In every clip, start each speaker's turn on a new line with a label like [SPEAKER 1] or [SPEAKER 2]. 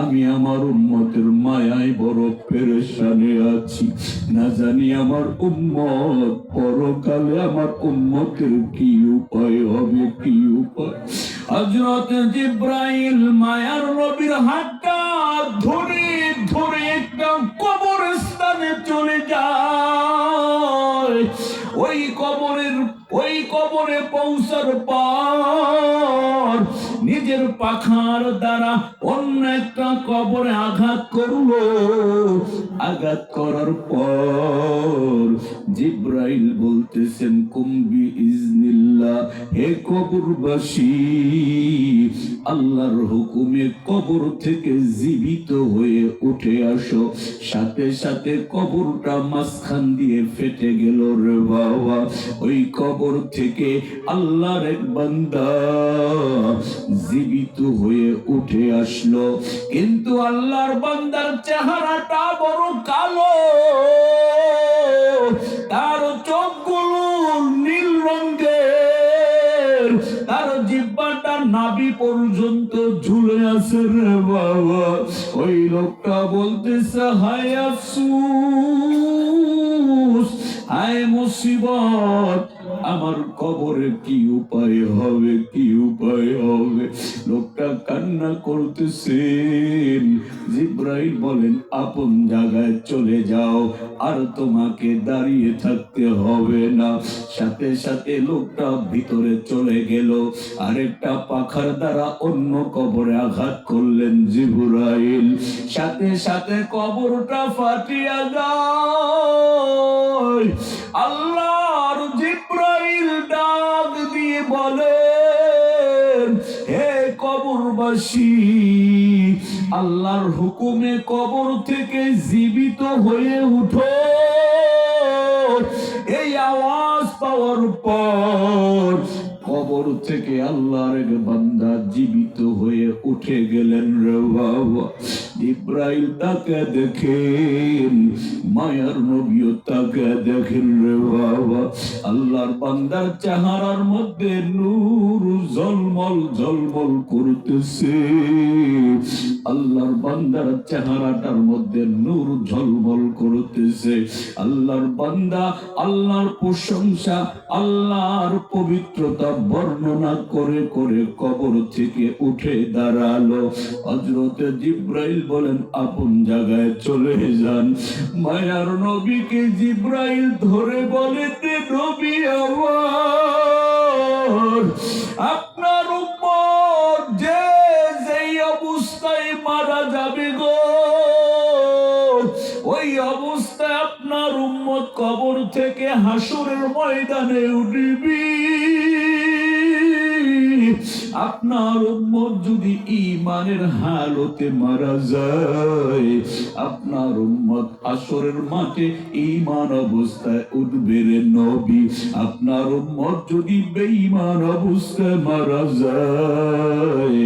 [SPEAKER 1] আমি আমার উম্মতের মায়ায় বড় পেরেশানে আছি। না জানি আমার উম্মত পরকালে আমার উম্মতের কি উপায়, হবে কি উপায়। হজরত জিব্রাইল মায়ার নবীর হাতটা ধরে ধরে একটা কবরস্থানে চলে যায়। ওই কবরের, ওই কবরে পৌঁছার পর নিজের পাখার দ্বারা অন্য একটা কবরে আঘাত করল। আঘাত করার পর জিব্রাইল বলতেছেন কুম্বি ইজনিল্লাহ হে কবরবাসী, আল্লাহর হুকুমে কবর থেকে জীবিত হয়ে উঠে আসো। সাথে সাথে কবরটা মাঝখান দিয়ে ফেটে গেল রে বাবা। ওই কবর থেকে আল্লাহর এক বান্দা জীবিত হয়ে উঠে আসলো। কিন্তু আল্লাহর বান্দার চেহারাটা বড় কালো। তার চোখগুলো নীল রঙের। তার জিব্বাটা নাভি পর্যন্ত ঝুলে আছে রে বাবা। ওই লোকটা বলতেছে, হায় আফসুস, হায় মুসিবত, আমার কবরে কি উপায় হবে, কি উপায় হবে? লোকটা কান্না করতেছেন জিব্রাইল বলেন, আপন জায়গায় চলে যাও, আর তোমাকে দাঁড়িয়ে থাকতে হবে না। সাথে সাথে লোকটা ভিতরে চলে গেল। আরেকটা পাখার দ্বারা অন্য কবরে আঘাত করলেন জিব্রাইল। সাথে সাথে কবরটা ফাটিয়া যায়। আল্লাহর কবরবাসী আল্লাহর হুকুমে কবর থেকে জীবিত হয়ে উঠো। এই আওয়াজ পাওয়ার পর কবর থেকে আল্লাহর বান্দা জীবিত হয়ে উঠে গেলেন রে বাবা। ইব্রাহিম তাকে দেখেন, মায়ার নবীও তাকে দেখেন রে বাবা। আল্লাহর বান্দার চেহারার মধ্যে নূর ঝলমল ঝলমল করতেছে। আল্লাহর বান্দার চেহারাটার মধ্যে নূর ঝলমল করতেছে। আল্লাহর বান্দা, আল্লাহর প্রশংসা, আল্লাহর পবিত্রতা বর্ণনা করে করে কবর থেকে উঠে দাঁড়াল। হজরতে জিব্রাইল বলেন, আপন জায়গায় চলে যান। মায়ার নবীকে জিব্রাইল ধরে বলে নবী আমার, আপনার উপর যে কবর থেকে হাসুরের ময়দানে উঠবি। আপনার উম্মত যদি ইমানের হালতে মারা যায়, আপনার উম্মত আসরের মাঠে ইমান অবস্থায় উঠবে রে নবী। আপনার উম্মত যদি বেঈমান অবস্থায় মারা যায়,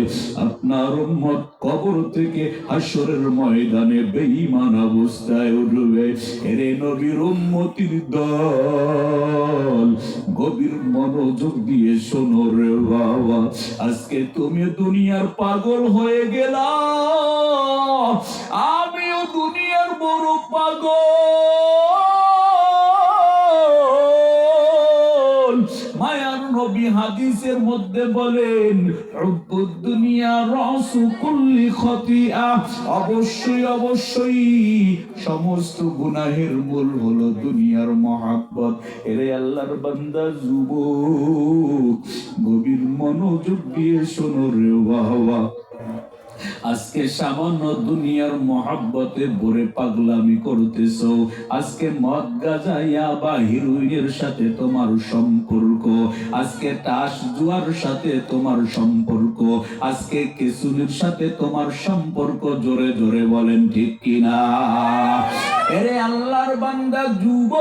[SPEAKER 1] আপনার উম্মত কবর থেকে হাসরের ময়দানে বেঈমান অবস্থায় উঠবে। এরে নবীর উম্মতির দল, গভীর মনোযোগ দিয়ে শোনো রে বাবা। আজকে তুমি দুনিয়ার পাগল হয়ে গেলা। আমিও দুনিয়ার বড় পাগল। হাদিসের মধ্যে বলেন দুনিয়া রস কুল্লি খতিয়া অবশ্যই অবশ্যই, সমস্ত গুনাহের মূল হলো দুনিয়ার মহাব্বত। এরে আল্লাহর বান্দা, যুবক, গভীর মনোযোগ দিয়ে শোনো রে বাবা। আজকে সামান্য দুনিয়ার মহাব্বতে ভরে পাগলামি করতেছ। আজকে মদ গাজাইয়া বা হিরোইনের সাথে তোমার সম্পর্ক। আজকে তাস জুয়ার সাথে তোমার সম্পর্ক। আজকে কেসুনির সাথে তোমার সম্পর্ক জোরে জোরে বলেন ঠিক কিনা? এরে আল্লাহর বান্দা যুব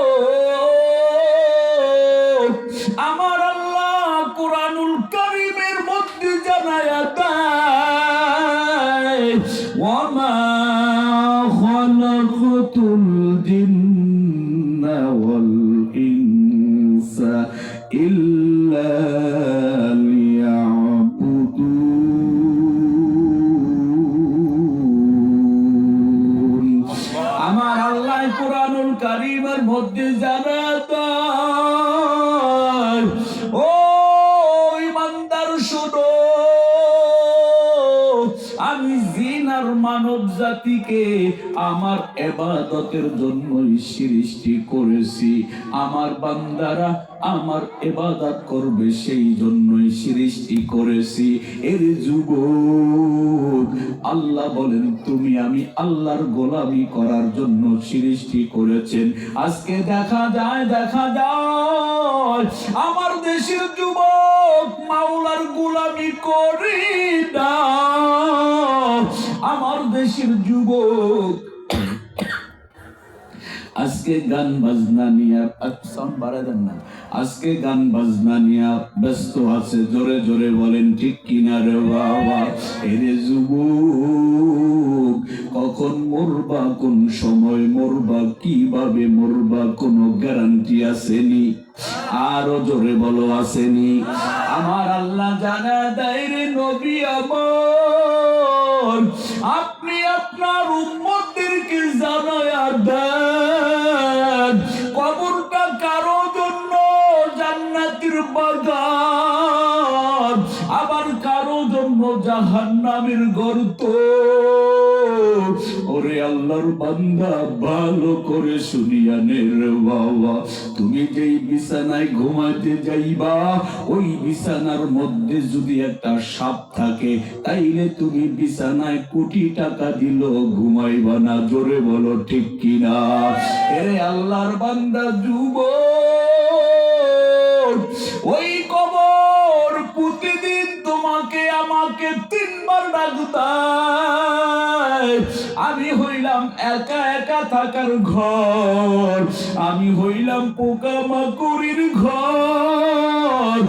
[SPEAKER 1] আমার কোরআনুল কারিমার মধ্যে জানা জাতিকে আমার এবাদতের জন্যই সৃষ্টি করেছি। আমার বান্দারা আমার এবাদত করবে সেই জন্যই সৃষ্টি করেছি। এর যুগ আল্লাহ বলেন, তুমি আমি আল্লাহর গোলামি করার জন্য সৃষ্টি করেছেন। আজকে দেখা যায় দেখা যায়, আমার দেশের যুবক মাওলার গোলামি করি না। আমার দেশের যুবক। আজকে গান বাজনা নিয়ে সাউন্ড বাড়াই দেন না। আজকে গান বাজনা নিয়ে ব্যস্ত আছে, জোরে জোরে বলেন, ঠিক কিনা রে বাবা? এরে যুবক, কখন মরবা, কোন সময় মরবা, কীভাবে মরবা, কোনো গ্যারান্টি আসেনি। আরও জোরে বলো, আসেনি। আমার আল্লাহ জানা দেয় রে নবী আমার। আপনি আপনার উম্মতদেরকে জানায়া দেন। কবরটা কারও জন্য জান্নাতের বাগান, আবার কারও জন্য জাহান্নামের ঘর আল্লাহর বান্দা ভালো করে শুনিয়া নে বাবা। তুমি যেই বিছানায় ঘুমাতে যাইবা, ওই বিছানার মধ্যে যদি একটা সাপ থাকে, তাইলে তুমি বিছানায় কোটি টাকা দিল ঘুমাইবা না। জোরে বলো, ঠিক কিনা? এরে আল্লাহর বান্দা যুবক, ওই কবর প্রতিদিন তোমাকে আমাকে তিনবার ডাকতায়। আমি হইলাম একা একা থাকার ঘর। আমি হইলাম পোকা মাকুড়ির ঘর।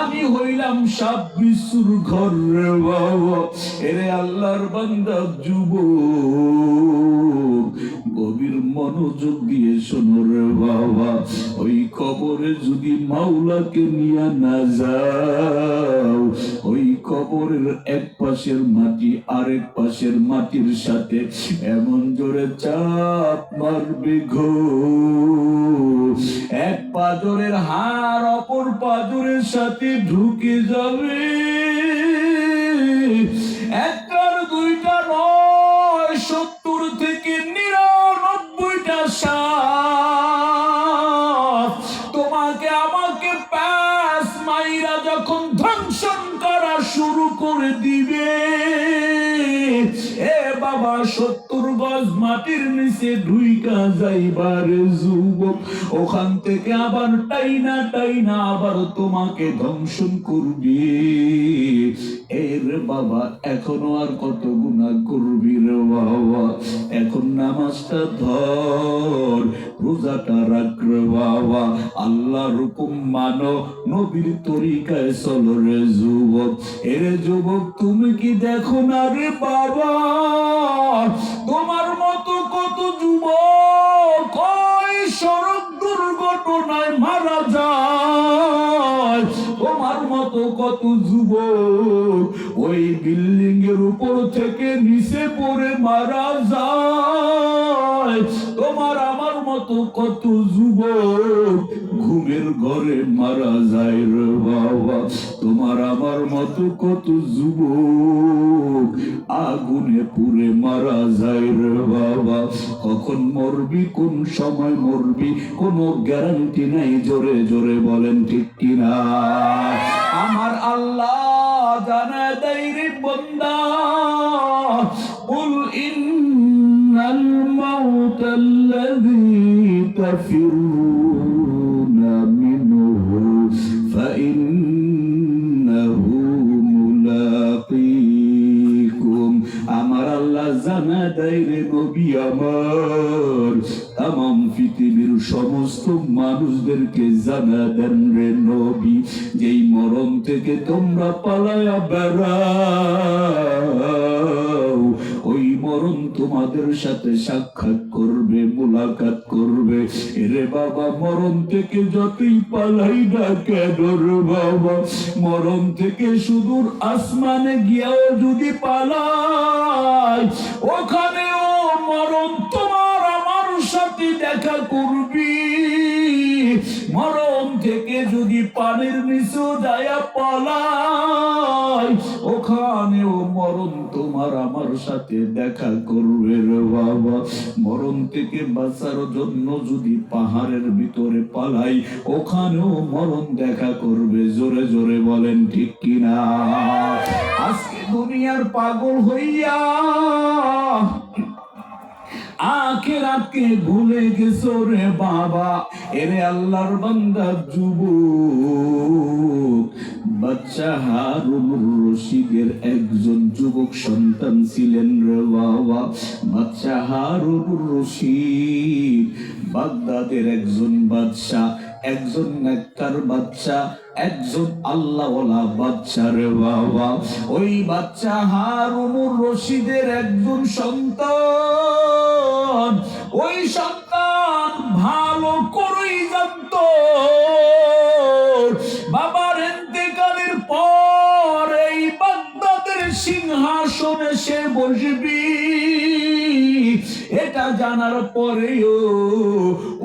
[SPEAKER 1] আমি হইলাম সাপ বিশুর ঘর এরে আল্লাহর বান্দা যুব গভীর মনোযোগ দিয়ে শোনো রে বাবা। ওই কবরে যদি মাওলাকে নিয়ে না যাও, ওই কবরের এক পাশের মাটি আরেক পাশের মাটির সাথে এমন জোরে চাপ মারবে ঘো। এক পাজরের হার অপর পাজরের সাথে ঢুকে যাবে। ধ্বংসন করা শুরু করে দিবে। এ বাবা সত্তর গজ মাটির নিচে ঢুইকা যাইবার যুবক। ওখান থেকে আবার টাইনা টাইনা আবার তোমাকে ধ্বংসন করবে। এর বাবা, এখনও আর কত গুণা করবি রে বাবা? এখন নামাজটা ধর, রোজাটা রাখ রে বাবা। আল্লাহর হুকুম মানো, নবীর তরিকায় চলো রে যুবক। এরে যুবক, তুমি কি দেখো না রে বাবা? যুবক ওই বিল্ডিং এর উপর থেকে নিচে পড়ে মারা যায়। তোমার আমার মতো কত যুবক ঘুমের ঘরে মারা যায় রে বাবা। তোমার আমার মতো কত যুবক আগুনে পুড়ে মারা যায় রে বাবা কখন মরবি কোন সময় মরবি কোনো গ্যারান্টি নাই জোরে জোরে বলেন ঠিক কিনা আমার আল্লাহ জানা দেয় রে বন্দা قل إن الموت الذي تفرون আল্লাহ জানা রে নবী আমার। তাম পৃথিবীর সমস্ত মানুষদেরকে জানা দেন রে নবী। যেই মরম থেকে তোমরা পালায়া মরণ তোমাদের সাথে সাক্ষাৎ করবে, মোলাকাত করবে। এরে বাবা, মরণ থেকে যতই পালাই না কেন রে বাবা? মরণ থেকে সুদূর আসমানে গিয়েও যদি পালাই, ওখানেও মরণ তোমার আমার সাথে দেখা করবি। মরণ থেকে যদি পানির নিচু যায় পালা ওখানেও মরণ তোমার আমার সাথে দেখা করবে রে বাবা। মরণ থেকে বাঁচার জন্য যদি পাহাড়ের ভিতরে পালাই, ওখানেও মরণ দেখা করবে। জোরে জোরে বলেন, ঠিক কিনা? আজকে দুনিয়ার পাগল হইয়া আখেরাতকে ভুলে গেছো রে বাবা? এরে আল্লাহর বান্দা যুবক, বাচ্চা হারুন রশিদের একজন যুবক সন্তান ছিলেন রে বাবা। বাচ্চা হারুন রশিদ, বাগদাদের একজন বাদশাহ একজন নেককার বাচ্চা, একজন আল্লাহওয়ালা বাচ্চা রে বাবা। ওই বাচ্চা হারুনুর রশিদের একজন সন্তান। ওই সন্তান ভালো করেই জানতো। বাবার এতেকালের পর এই বাগদাদের সিংহাসনে সে বসবি। এটা জানার পরেও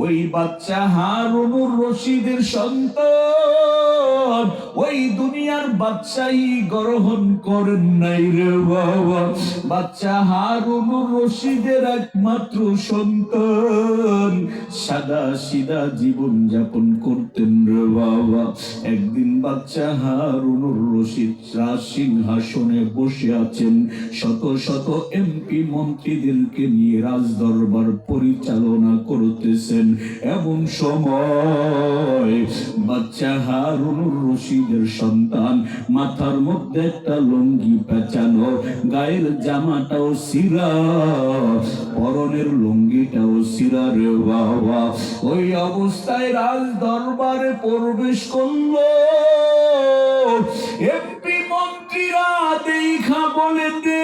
[SPEAKER 1] ওই বাচ্চা হারুনুর রশিদের সন্তান। ওই দুনিয়ার বাচ্চাই গ্রহণ করেন নাই রে বাবা। বাচ্চা হারুনুর রশিদের একমাত্র সন্তান। সাদা সিদা জীবন যাপন করতেন রে বাবা। একদিন বাচ্চা হারুনুর রশিদ রাজ সিংহাসনে বসে আছেন। শত শত এমপি মন্ত্রীদেরকে নিয়ে রাজ দরবার পরিচালনা করতেছেন। এমন সময় বাচ্চা হারুনুর রশিদের সন্তান, মাথার মধ্যে একটা লুঙ্গি পেঁচানো, গায়ের জামাটাও সিরা পরনের লুঙ্গিটাও সিরা রে বাবা। ওই অবস্থায় রাজ দরবারে প্রবেশ করল। এমপি মন্ত্রীরা দেখা বলেন রে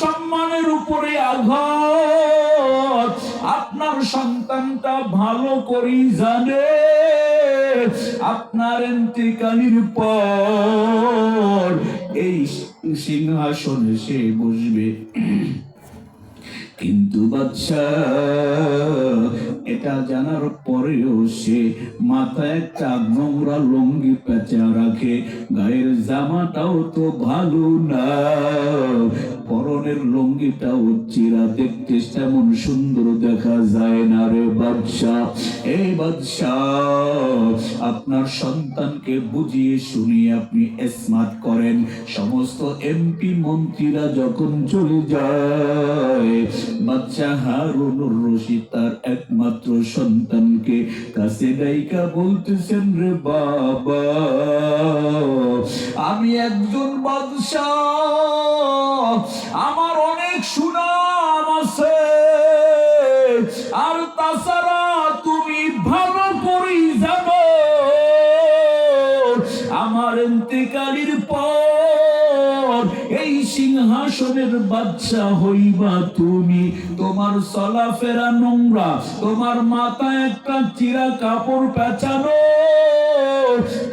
[SPEAKER 1] সম্মানের উপরে আঘাত। আপনার সন্তানটা ভালো করেই জানে। আপনার এন্তিকালির পর এই সিংহাসনে সে বসবে কিন্তু বাচ্চা এটা জানার পরেও সে মাথায় একটা নোংরা লুঙ্গি পেঁচা রাখে। গায়ের জামাটাও তো ভালো না। পরনের লুঙ্গিটাও চিরা দেখতে তেমন সুন্দর দেখা যায় না রে বাদশা এই বাদশা আপনার সন্তানকে বুঝিয়ে শুনিয়ে আপনি স্মার্ট করেন। সমস্ত এমপি মন্ত্রীরা যখন চলে যায় বাচ্চা হারুনুর রশিদ তার একমাত্র সন্তানকে কাছে গায়িকা বলতেছেন, রে বাবা, আমি একজন বাদশাহ আমার অনেক সুনাম আছে। আর তাছাড়া তুমি ভালো করেই যাব আমার এতেকালির পর এই সিংহাসনের বাচ্চা হইবা তুমি। তোমার চলাফেরা নোংরা, তোমার মাথায় একটা চিরা কাপড় পেঁচানো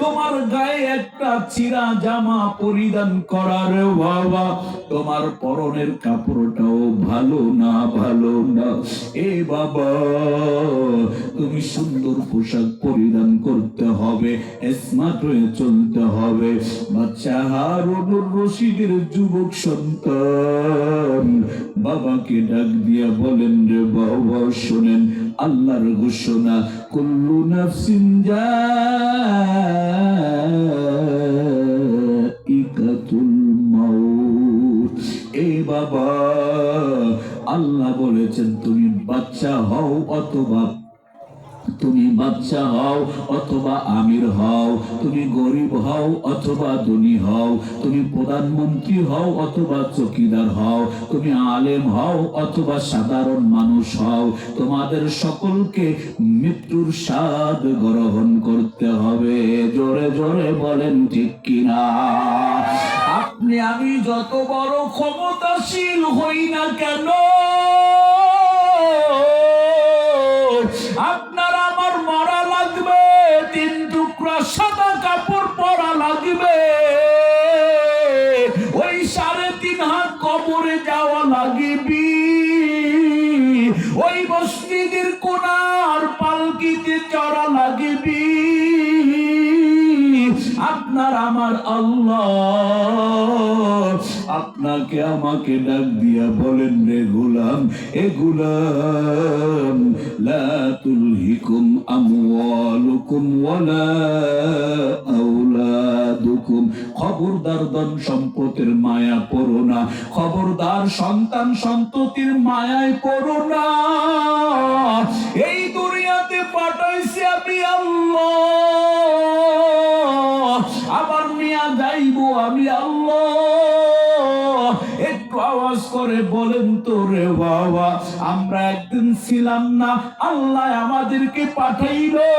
[SPEAKER 1] তোমার গায়ে একটা চিরা জামা পরিধান করার বাবা। তোমার পরনের কাপড়টাও ভালো না ভালো না। এ বাবা, তুমি সুন্দর পোশাক পরিধান করতে হবে স্মার্ট হয়ে চলতে হবে। বাচ্চা হারুনুর রশিদের যুবক সন্তান, বাবাকে ডাক দিয়া বলেন রে বাবা, শোনেন আল্লাহর ঘোষণা, কুল্লু নাফসিন এ বাবা আল্লাহ বলেছেন তুমি বাচ্চা হও অথবা তুমি বাচ্চা হও অথবা আমির হও, তুমি গরিব হও অথবা ধনী হও, তুমি প্রধানমন্ত্রী হও অথবা চকিদার হও, তুমি আলেম হও অথবা সাধারণ মানুষ হও, তোমাদের সকলকে মৃত্যুর স্বাদ গ্রহণ করতে হবে। জোরে জোরে বলেন ঠিক কিনা? আপনি আমি যত বড় ক্ষমতাশীল হই না কেন? পালকিতে আমার আল্লাহ। আপনাকে আমাকে ডাক দিয়া বলেন, রে গোলাম, এ গোলাম, লা তুলহিকুম আমওয়ালুকুম ওয়ালা আওলাদুকুম। খবরদার ধন সম্পদের মায়া পড়ো না, খবরদার সন্তান সন্ততির মায়ায় পড়ো না। এই দুনিয়াতে পাঠাইছি আমি আল্লাহ। আমি আল্লাহ। আওয়াজ করে বলেন তো রে বাবা, আমরা একদিন ছিলাম না, আল্লাহ আমাদেরকে পাঠাইলো।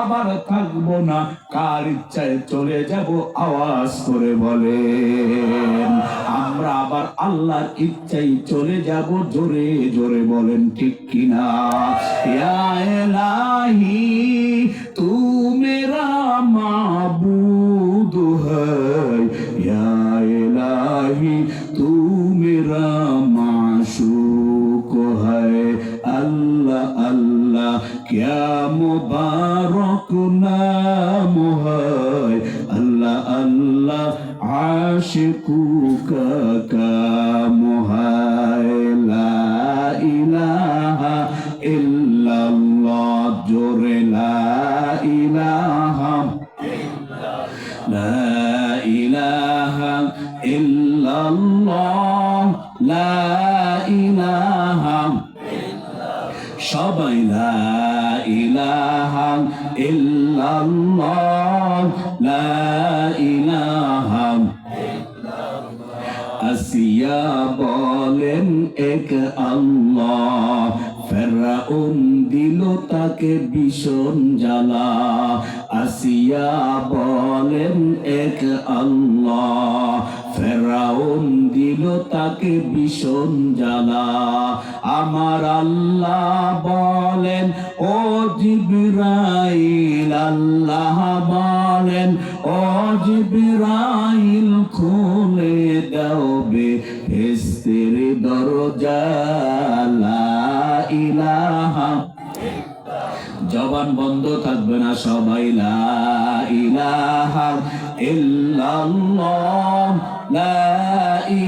[SPEAKER 1] আবার থাকব না, কার ইচ্ছায় চলে যাব, আওয়াজ করে বলেন। আমরা আবার আল্লাহর চলে যাব, জোরে জোরে বলেন, ঠিক কিনা? এলাহি তু মেরা মাবুদ मेरा माशूक है अल्लाह अल्लाह क्या मुबारक ना ইল্লাল্লাহ, লা ইলাহা আসিয়া বলেন, এক আল্লাহ, ফেরাউন দিল তাকে ভীষণ জ্বালা। আসিয়া বলেন, এক আল্লাহ ফেরাউন দিল তাকে ভীষণ জ্বালা। আমার আল্লাহ বলেন, ও জিবরাইল, আল্লাহ বলেন, ও জিবরাইল, খুলে দাও বে দরজা ইলাহা জবান বন্ধ থাকবে না সবাই, লা ইলাহা ইল্লাল্লাহ।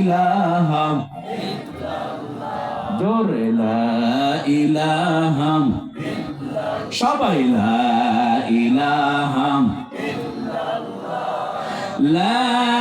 [SPEAKER 1] ইলাহা। জোরে লা সবাই লা ইলাহা। লা